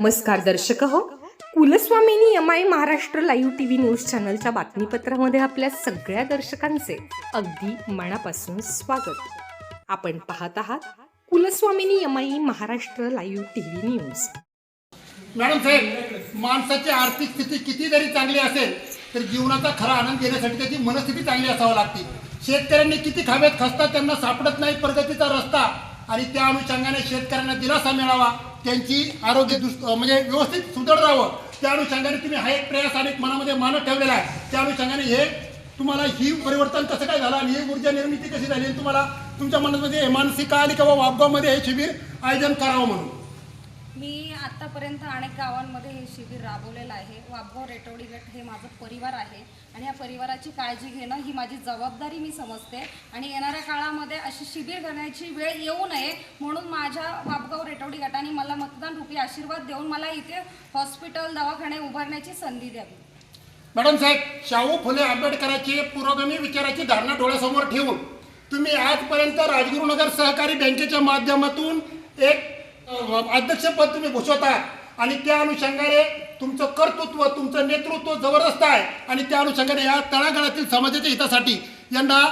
नमस्कार दर्शक हो. कुलस्वामिनी M I Maharashtra live T V news चॅनलच्या बातमीपत्रामध्ये आपल्या सगळ्या दर्शकांचे अगदी मनापासून स्वागत. आपण पाहत आहात Kulswamini M I Maharashtra live TV news. Madam साहेब माणसाची आर्थिक स्थिती किती जरी चांगली असेल तर जीवनाचा खरा आनंद घेण्यासाठी त्याची मनस्थिती चांगली असावी लागते. शेतकऱ्यांनी किती खाव्यात खसतात त्यांना सापडत नाही प्रगतीचा रस्ता आणि त्या अनुषंगाने शेतकऱ्यांना दिलासा मिळावा त्यांची आरोग्य दुस म्हणजे व्यवस्थित सुधार राहावं. त्या अनुषंगाने तुम्ही हा एक प्रयास आणि मनामध्ये मानत ठेवलेला आहे. त्या अनुषंगाने हे तुम्हाला ही परिवर्तन कसं काय झालं आणि ही ऊर्जा निर्मिती कशी झाली तुम्हाला तुमच्या मनामध्ये मानसिक आली किंवा वापगावमध्ये हे शिबिर आयोजन करावं म्हणून. मी आत्तापर्यंत अनेक गावांमध्ये हे शिबिर राबवलेलं आहे. वाबगाव रेटवडी गट हे माझं परिवार आहे आणि या परिवाराची काळजी घेणं ही माझी जबाबदारी मी समजते आणि येणाऱ्या काळामध्ये अशी शिबिर करण्याची वेळ येऊ नये म्हणून माझ्या वाबगाव रेटवडी गटाने मला मतदान रूपी आशीर्वाद देऊन मला इथे हॉस्पिटल दवाखाने उभारण्याची संधी द्यावी. मॅडम साहेब शाहू फुले आंबेडकरांची पुरोगामी विचाराची धारणा डोळ्यासमोर ठेवून तुम्ही आजपर्यंत राजगुरुनगर सहकारी बँकेच्या माध्यमातून एक अध्यक्षपद तुम्ही भूषवता. आणि त्या अनुषंगाने तुमचं कर्तृत्व तुमचं नेतृत्व जबरदस्त आहे. आणि त्या अनुषंगाने या तळागाळातील समाजाच्या हितासाठी यांना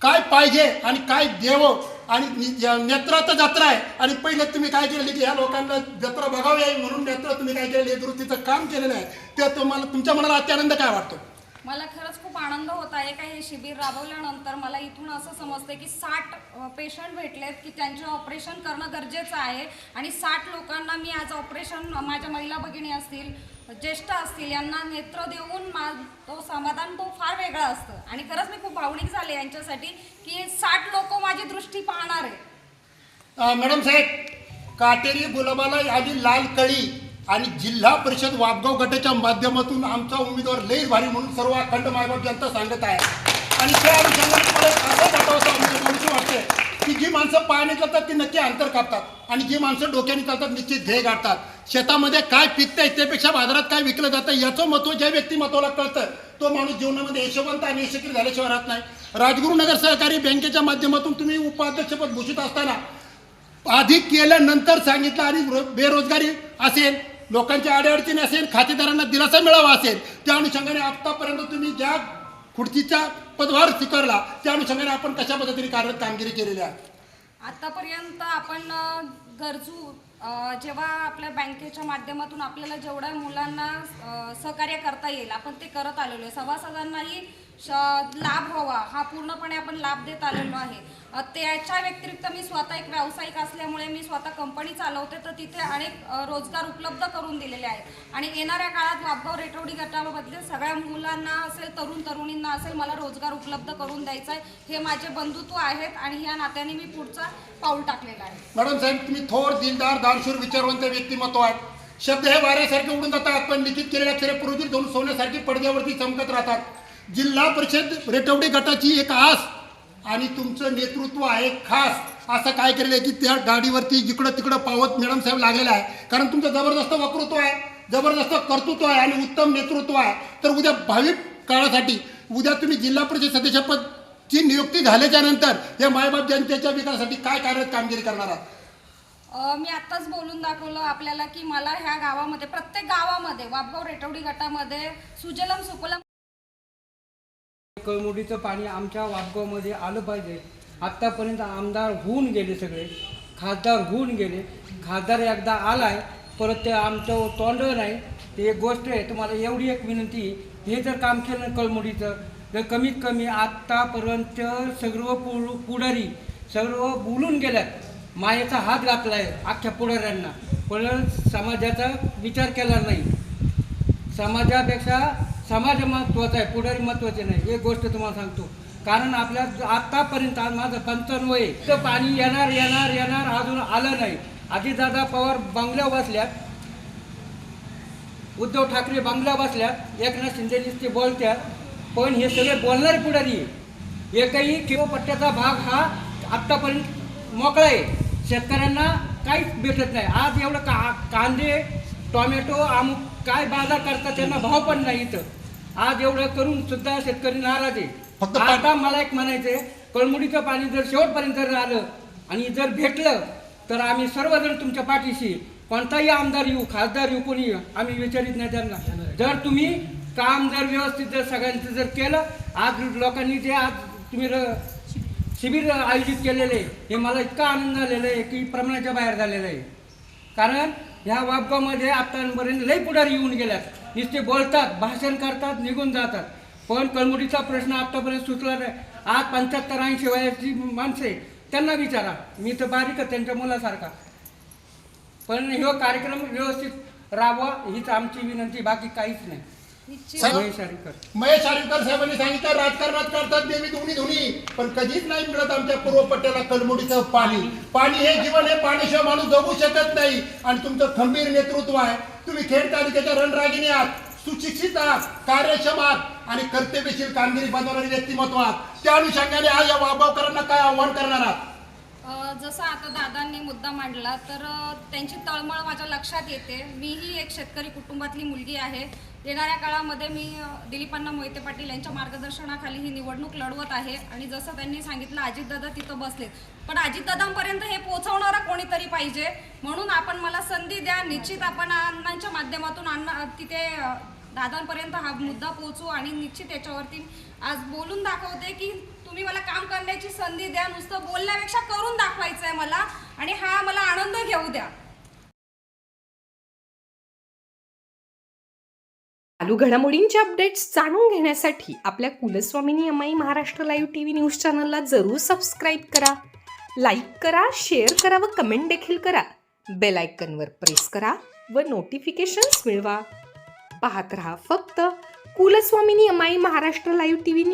काय पाहिजे आणि काय द्यावं आणि नि- नेत्राचं जत्रा आहे. आणि पहिले तुम्ही काय केलेली की ह्या लोकांना जत्रा बघावी म्हणून नेत्र तुम्ही काय केलेली दुरुस्तीचं काम केलेलं आहे. ते तुम्हाला तुमच्या मनाला अत्यानंद काय वाटतो? मला खरंच खूप आनंद होत आहे का हे शिबिर राबवल्यानंतर मला इथून असं समजतं की साठ पेशंट भेटलेत की त्यांचे ऑपरेशन करणं गरजेचं आहे आणि साठ लोकांना मी आज ऑपरेशन माझ्या महिला भगिनी असतील ज्येष्ठ असतील यांना नेत्र देऊन मा तो समाधान तो फार वेगळा असतं. आणि खरंच मी खूप भावनिक झाले यांच्यासाठी की साठ लोक माझी दृष्टी पाहणार आहे मॅडम साहेब काटेरी गुलाबाला आधी लाल कळी आणि जिल्हा परिषद वापगाव गटाच्या माध्यमातून आमचा उमेदवार लई भारी म्हणून सर्व अखंड मायबाप जनता सांगत आहे. आणि त्या अनुषंगाने आमच्या वाटते की जी माणसं पायाने चालतात ती नक्की अंतर कापतात. आणि जी माणसं डोक्याने चालतात निश्चित ध्येय गाठतात. शेतामध्ये काय पिकतंय त्यापेक्षा बाजारात काय विकलं जातं याचं महत्त्व ज्या व्यक्तिमत्वाला कळतं तो माणूस जीवनामध्ये यशवंत आणि यशस्वी झाल्याशिवाय राहत नाही. राजगुरुनगर सहकारी बँकेच्या माध्यमातून तुम्ही उपाध्यक्षपद घोषित असताना आधी केल्यानंतर सांगितलं आणि बेरोजगारी असेल लोकांच्या अडीअडचणी असेल खातेदारांना दिलासा मिळावा असेल त्या अनुषंगाने आतापर्यंत तुम्ही ज्या खुर्चीचा पदभार स्वीकारला त्या अनुषंगाने आपण कशा पद्धतीने कार्य कामगिरी केलेली आहे? आतापर्यंत आपण गरजू जेव्हा आपल्या बँकेच्या माध्यमातून आपल्याला जेवढ्या मुलांना सहकार्य करता येईल आपण ते करत आलेलो आहे. सभासदांनाही लाभ व्हावा. हा पूर्णपणे आपण लाभ देत आलेलो आहे. त्याच्या व्यतिरिक्त मी स्वतः एक व्यावसायिक असल्यामुळे मी स्वतः कंपनी चालवते तर तिथे अनेक रोजगार उपलब्ध करून दिलेले आहेत. आणि येणाऱ्या काळात वापगाव रेटवडी गटामधले सगळ्या मुलांना असेल तरुण तरुणींना असेल मला रोजगार उपलब्ध करून द्यायचा आहे हे माझे बंधुत्व आहेत आणि ह्या नात्याने मी पुढचा पाऊल टाकलेला आहे. मॅडम साहेब तुम्ही थोर दिलदार दानशूर विचारवंत व्यक्तिमत्व आहेत. शब्द हे वाऱ्यासारखे उडून जातात पण लिखित केलेल्या अक्षरे पुरोजित दोन सोन्यासारखी पडद्यावरती चमकत राहतात. जिल्हा परिषद रेटवडी गटाची एक आस आणि तुमचं नेतृत्व आहे खास. असं काय केलेलं आहे की त्या गाडीवरती जिकडं तिकडं पावत मॅडम साहेब लागलेला आहे. कारण तुमचं जबरदस्त वक्तृत्व आहे जबरदस्त कर्तृत्व आहे आणि उत्तम नेतृत्व आहे. तर उद्या भावी काळासाठी उद्या तुम्ही जिल्हा परिषद सदस्यपद ची नियुक्ती झाल्याच्यानंतर या मायबाप जनतेच्या विकासासाठी काय कार्यरत कामगिरी करणार आहात? मी आत्ताच बोलून दाखवलं आपल्याला की मला ह्या गावामध्ये प्रत्येक गावामध्ये वापगाव रेटवडी गटामध्ये सुजलम सुफलम कळमुडीचं पाणी आमच्या वापगावमध्ये आलं पाहिजे. आत्तापर्यंत आमदार होऊन गेले सगळे. खासदार होऊन गेले. खासदार एकदा आलाय परत ते आमचं तोंड नाही. ते एक गोष्ट आहे तुम्हाला एवढी एक विनंती हे जर काम केलं कळमुडीचं तर कमीत कमी आत्तापर्यंत सर्व पु पुढारी सर्व बोलून गेल्यात. मायेचा हात घातला आहे अख्ख्या पुढाऱ्यांना. पण समाजाचा विचार केला नाही. समाजापेक्षा समाज महत्त्वाचा आहे पुढारी महत्त्वाचे नाही. एक गोष्ट तुम्हाला सांगतो. कारण आपल्या आत्तापर्यंत आज माझं पंचावन्न वय आहे. तर पाणी येणार येणार येणार अजून आलं नाही. अजितदादा पवार बंगल्या बसल्यात. उद्धव ठाकरे बंगला बसल्यात. एकनाथ शिंदेजीच ते बोलत्यात. पण हे सगळे बोलणारे पुढारी आहे एकही किलोपट्ट्याचा भाग हा आत्तापर्यंत मोकळा आहे. शेतकऱ्यांना काहीच भेटत नाही. आज एवढं का कांदे टोमॅटो अमुक काय बाजार करतात त्यांना भाव पण नाही इथं. आज एवढं करून सुद्धा शेतकरी नाराज आहे. आता मला एक म्हणायचंय कळमुडीचं पाणी जर शेवटपर्यंत जर आलं आणि जर भेटलं तर आम्ही सर्वजण तुमच्या पाठीशी कोणताही आमदार येऊ खासदार येऊ कोणी येऊ, आम्ही विचारित नाही त्यांना. जर तुम्ही काम जर व्यवस्थित जर सगळ्यांचं जर केलं आज लोकांनी जे आज तुम्ही शिबिर आयोजित केलेले आहे, हे मला इतका आनंद झालेला आहे की प्रमाणाच्या बाहेर झालेलं आहे. कारण ह्या वापगावमध्ये आतापर्यंत लई पुढारी येऊन गेल्यात. नुसते बोलतात भाषण करतात निघून जातात. पण कळमुडीचा प्रश्न आतापर्यंत सुटला नाही. आज पंच्याहत्तर ऐंशी वयाची माणसं त्यांना विचारा. मी तर बारीक त्यांच्या मुलासारखा. पण ह्यो कार्यक्रम व्यवस्थित राबवा हीच आमची विनंती. बाकी काहीच नाही. महेश आरेकर. महेश आरेकर साहेबांनी सांगितलं राजकारणात करतात नेहमी दोन्ही दोन्ही पण कधीच नाही मिळत आमच्या पूर्व पट्ट्याला कलमुडीचं पाणी. पाणी हे जीवन हे पाण्याशिवाय माणूस जगू शकत नाही. आणि तुमचं खंबीर नेतृत्व आहे. तुम्ही खेड तालुक्याच्या रणरागिणी आहात सुशिक्षित आहात कार्यक्षम आहात आणि कर्तव्यशील कामगिरी बनवणारी व्यक्तिमत्व आहात. त्या अनुषंगाने आज या वाबावकरांना काय आव्हान करणार आहात? जसं आता दादांनी मुद्दा मांडला तर त्यांची तळमळ माझ्या लक्षात येते. मीही एक शेतकरी कुटुंबातली मुलगी आहे. येणाऱ्या काळामध्ये मी दिलीपांना मोहिते पाटील यांच्या मार्गदर्शनाखाली ही निवडणूक लढवत आहे. आणि जसं त्यांनी सांगितलं अजितदादा तिथं बसले पण अजितदादांपर्यंत हे पोहोचवणारा कोणीतरी पाहिजे? म्हणून आपण मला संधी द्या. निश्चित आपण अण्णांच्या माध्यमातून अण्णा तिथे दादांपर्यंत हा मुद्दा पोहोचू. आणि निश्चित याच्यावरती आज बोलून दाखवते की तुम्ही मला काम करण्याची संधी द्या नुसतं बोलण्यापेक्षा करून दाखवायचं आहे मला आणि हा मला आनंद घेऊ द्या. चालू घडामोडींचे अपडेट्स जाणून घेण्यासाठी आपल्या Kulswamini M I Maharashtra live T V news चॅनलला जरूर सबस्क्राईब करा. लाईक करा शेअर करा व कमेंट देखील करा. बेल आयकनवर प्रेस करा व नोटिफिकेशन्स मिळवा. पाहत रहा फक्त कुलस्वामिनी अमाई Maharashtra live T V news